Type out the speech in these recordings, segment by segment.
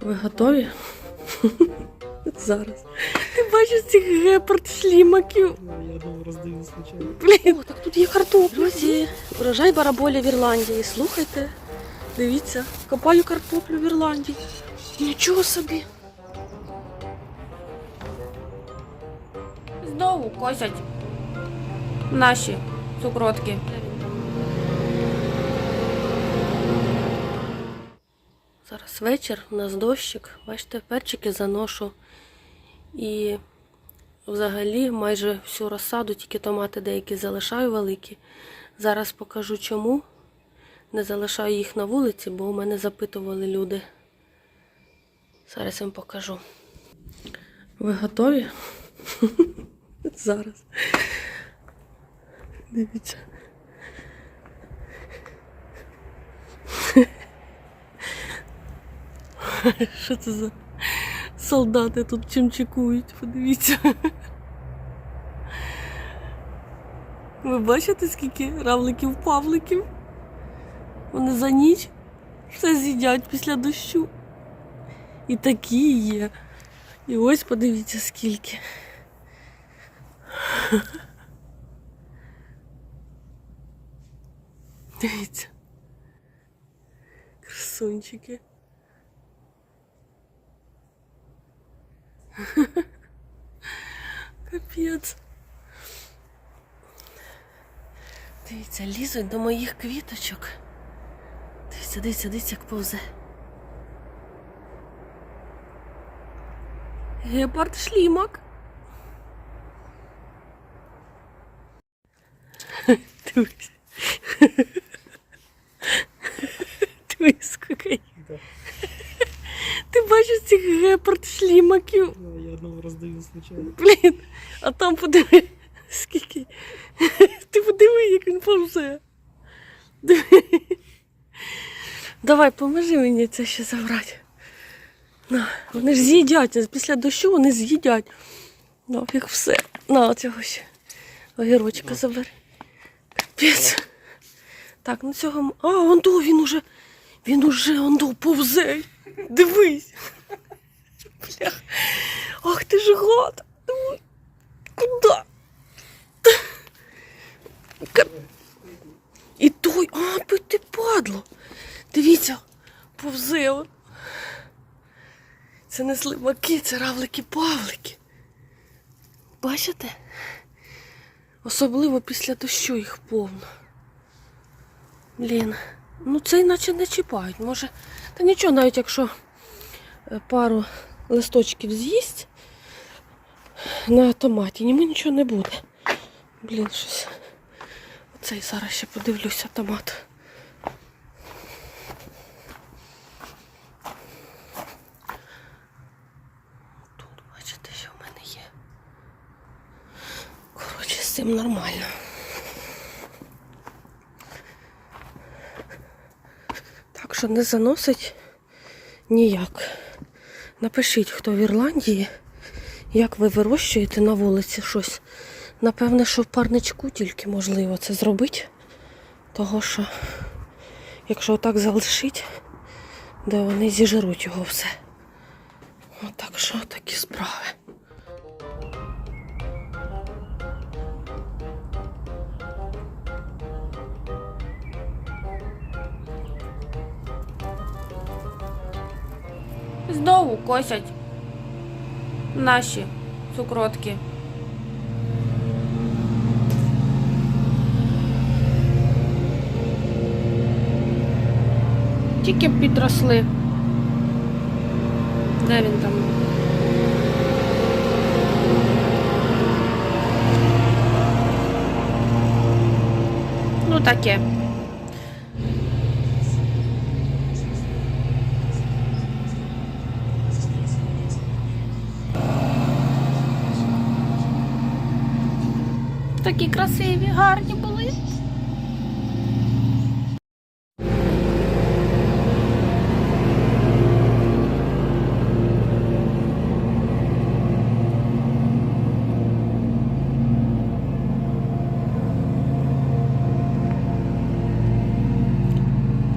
Ви готові? Зараз. Ти бачиш цих гепард шлімаків? Я думаю, роздаю случайно. Блін, О, так тут є картопля. Друзі, урожай бараболі в Ірландії. Слухайте, дивіться, копаю картоплю в Ірландії. Нічого собі. Знову косять наші цукротки. Вечір, у нас дощик. Бачите, перчики заношу. І взагалі майже всю розсаду, тільки томати деякі залишаю великі. Зараз покажу чому. Не залишаю їх на вулиці, бо у мене запитували люди. Зараз вам покажу. Ви готові? Зараз. Дивіться. Що це за солдати тут чимчикують? Подивіться. Ви бачите, скільки равликів-павликів? Вони за ніч все з'їдять після дощу. І такі є. І ось подивіться скільки. Дивіться. Красунчики. Капець. Дивіться, лізуть до моїх квіточок. Дивіться, дивіться, дивіться, як повзе. Гепард шлімак. Дивись. Дивись, скільки. Ти бачиш цих гепард шлімаків? Я одного роздаю случайно. Блін, а там подиви, скільки. Ти подиви, як він повзе. Диви. Давай, поможи мені це ще забрати. На, вони ж з'їдять, після дощу вони з'їдять. Нафіг все. На цього ще. Огірочка забери. Капець. Так, ну цього. А, он до, він уже. Він уже он до повзе. Дивись. Бля. Ах ти ж гад. Ой, Куда? І той, а, ти падло. Дивіться, повзе. он. Це не слимаки, це равлики-павлики. Бачите? Особливо після дощу їх повно. Блін, ну це іначе не чіпають. Може, та нічого, навіть якщо е, пару листочків з'їсть на томаті, йому нічого не буде. Блін, щось. Оцей зараз ще подивлюся томат. Тут, бачите, що в мене є. Коротше, з цим нормально. Що не заносить ніяк. Напишіть, хто в Ірландії, як ви вирощуєте на вулиці щось. Напевне, що в парничку тільки можливо це зробити. Того що, якщо отак залишить, де вони зіжеруть його все. Отак що такі справи. Знову косять наші цукротки. Тільки підросли. Де він там? Ну таке. Такі красиві, гарні були.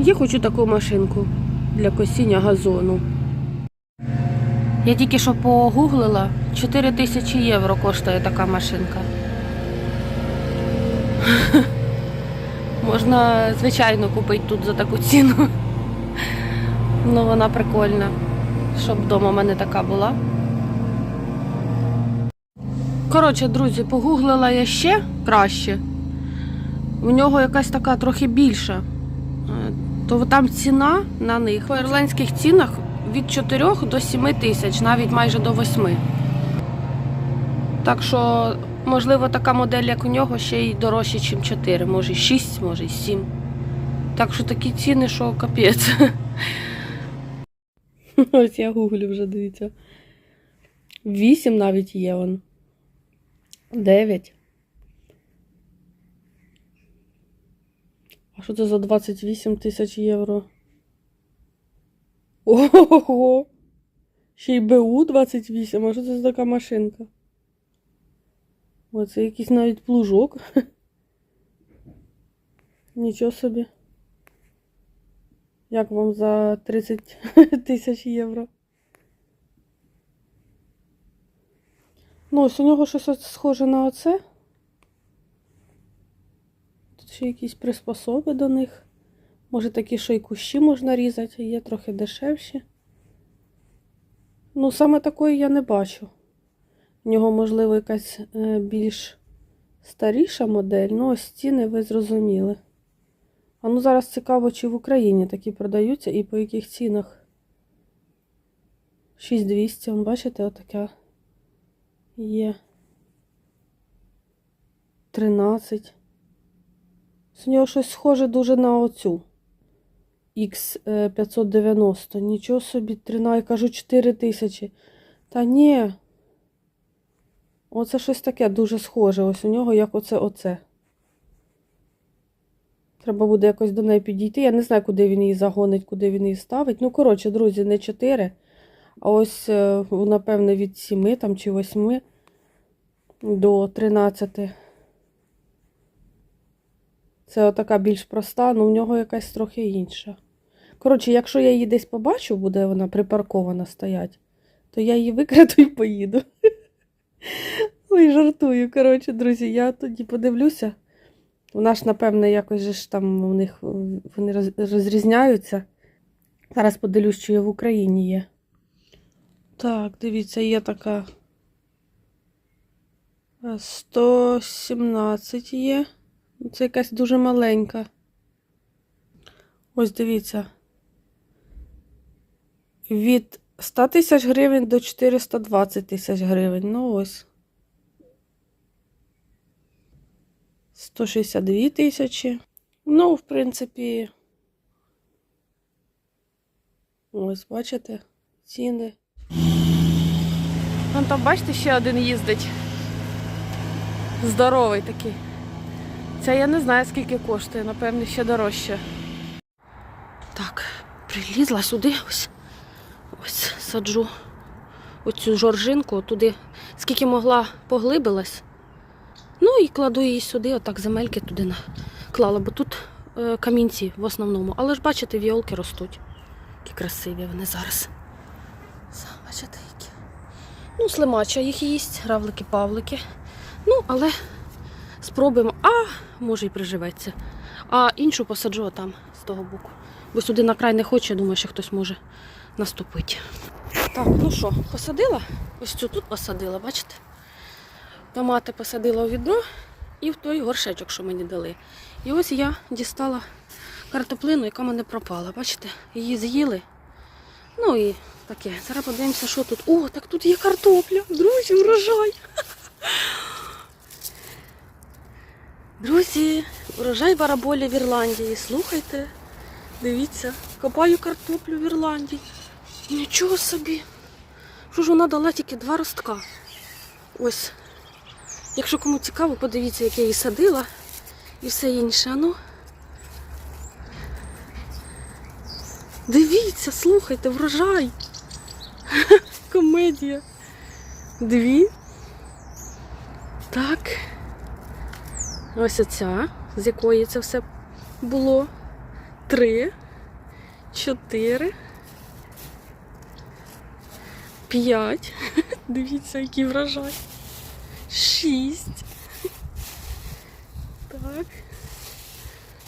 Я хочу таку машинку для косіння газону. Я тільки що погуглила, 4 тисячі євро коштує така машинка. Можна, звичайно, купити тут за таку ціну. Ну, вона прикольна. Щоб вдома в мене така була. Коротше, друзі, погуглила я ще краще. У нього якась така трохи більша. Е, То там ціна на них по ірландських цінах від 4 до 7 тисяч, навіть майже до 8. Так що, можливо, така модель, як у нього, ще й дорожче, ніж 4, може 6, може й 7. Так що такі ціни, що капець. Ось я гуглю вже дивіться. 8 навіть є вон. 9. А що це за 28 тисяч євро? Ого! Ще й БУ 28, а що це за така машинка? Оце якийсь навіть плужок. Нічого собі. Як вам за 30 тисяч євро? Ну, ось у нього щось схоже на оце. Тут ще якісь приспособи до них. Може такі, що й кущі можна різати, є трохи дешевші. Ну, саме такої я не бачу. У нього, можливо, якась е, більш старіша модель, ну ось ціни ви зрозуміли. А ну зараз цікаво, чи в Україні такі продаються і по яких цінах. 6200, он, бачите, отака є. 13. З нього щось схоже дуже на оцю. X590. Нічого собі, 13, я кажу, 4 тисячі. Та ні. Оце щось таке дуже схоже. Ось у нього як оце оце. Треба буде якось до неї підійти. Я не знаю, куди він її загонить, куди він її ставить. Ну, коротше, друзі, не 4, а ось, е, напевне, від 7 там, чи 8 до 13. Це отака більш проста, але в нього якась трохи інша. Коротше, якщо я її десь побачу, буде вона припаркована стоять, то я її викраду і поїду. Ой, жартую. Коротше, друзі, я тоді подивлюся. Вона ж, напевне, якось же ж там у них е, вони розрізняються. Зараз подивлюсь, що я в Україні є. Так, дивіться, є така. е, 117 є. Це якась дуже маленька. Ось дивіться. Від 100 тисяч гривень до 420 тисяч гривень. Ну ось. 162 тисячі. Ну, в принципі. Ось, бачите, ціни. Вон там, бачите, ще один їздить. Здоровий такий. Це я не знаю, скільки коштує, напевне, ще дорожче. Так, прилізла сюди, ось. Ось саджу оцю жоржинку туди, скільки могла поглибилась. Ну і кладу її сюди, отак земельки туди наклала, бо тут е, камінці в основному. Але ж бачите, віолки ростуть. Які красиві вони зараз. Бачите, які. Ну, слимача їх їсть, равлики, павлики. Ну, але спробуємо. А, може і приживеться. А іншу посаджу там, з того боку. Бо сюди на край не хоче, думаю, що хтось може наступити. Так, ну що, посадила? Ось цю тут посадила, бачите? Томати посадила у відро і в той горшечок, що мені дали. І ось я дістала картоплину, яка мене пропала. Бачите, її з'їли. Ну і таке. Зараз подивимося, що тут. О, так тут є картопля. Друзі, урожай. Друзі, урожай бараболі в Ірландії. Слухайте, дивіться, копаю картоплю в Ірландії. Нічого собі. Що ж вона дала тільки два ростка. Ось. Якщо кому цікаво, подивіться, як я її садила і все інше. Ну. Дивіться, слухайте, врожай. Комедія. Дві. Так. Ось оця, з якої це все було. Три, чотири, П'ять. Дивіться, який врожай. Шість. Так.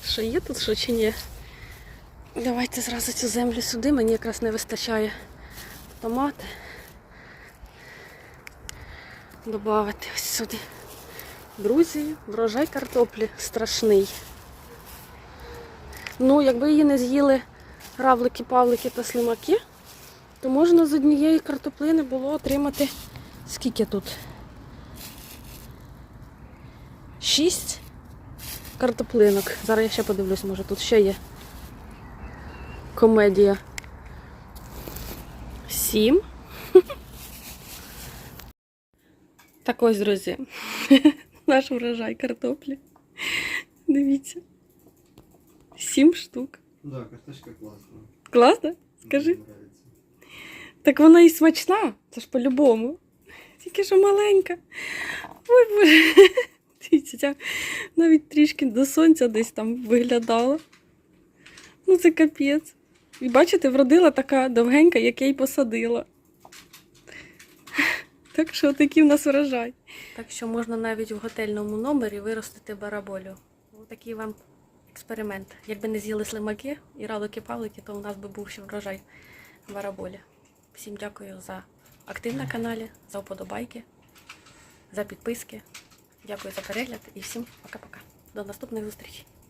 Що є тут, що чи ні? Давайте зразу цю землю сюди, мені якраз не вистачає томати. Добавити ось сюди. Друзі, врожай картоплі страшний. Ну, якби її не з'їли равлики, павлики та слимаки, то можна з однієї картоплини було отримати скільки тут? Шість картоплинок. Зараз я ще подивлюсь, може тут ще є комедія. Сім. Так ось, друзі, наш врожай картоплі. Дивіться. Сім штук. Да, картошка классная. Класно? Скажи. Нравится. Так вона і смачна, це ж по-любому. Тільки що маленька. Ой, боже. Дивіться, навіть трішки до сонця десь там виглядала. Ну, це капець. І бачите, вродила така довгенька, як я й посадила. Так що такий в нас врожай. Так що можна навіть в готельному номері виростити бараболю. Отакий вам експеримент. Якби не з'їли слимаки і равлики-павлики, то у нас би був ще врожай бараболі. Всім дякую за актив на каналі, за вподобайки, за підписки. Дякую за перегляд і всім пока-пока. До наступних зустрічей.